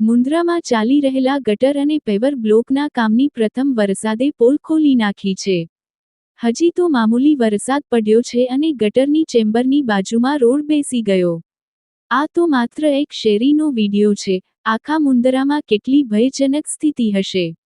મુન્દ્રામાં ચાલી રહેલા ગટર અને પેવર બ્લોકના કામની પ્રથમ વરસાદે પોલ ખોલી નાખી છે. હજી તો મામૂલી વરસાદ પડ્યો છે અને ગટરની ચેમ્બરની બાજુમાં રોડ બેસી ગયો. આ તો માત્ર એક શેરીનો વિડિયો છે. આખા મુન્દ્રામાં કેટલી ભયજનક સ્થિતિ હશે.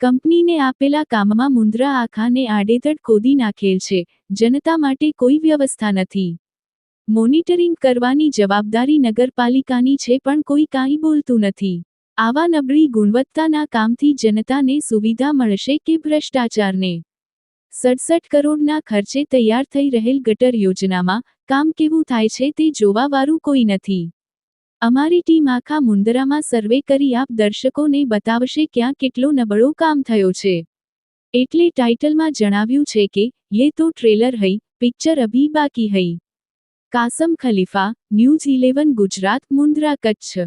કંપનીને આપેલા કામમાં મુંદ્રા આખાને આડેધડ ખોદી નાખેલ છે, જનતા માટે કોઈ વ્યવસ્થા નથી. મોનિટરિંગ કરવાની જવાબદારી નગરપાલિકાની છે પણ કોઈ કાંઈ બોલતું નથી. આવા નબળી ગુણવત્તાના કામથી જનતાને સુવિધા મળશે કે ભ્રષ્ટાચારને? સડસઠ કરોડના ખર્ચે તૈયાર થઈ રહેલ ગટર યોજનામાં કામ કેવું થાય છે તે જોવાવાળું કોઈ નથી. અમારી ટીમ આખા મુંદરામાં સર્વે કરી આપ દર્શકોને બતાવશે ક્યાં કેટલો નબળો કામ થયો છે. એટલે ટાઇટલમાં જણાવ્યું છે કે, યે તો ટ્રેલર હૈ પિક્ચર અભી બાકી હૈ Kasam Khalifa, news eleven Gujarat, Mundra, Kutch.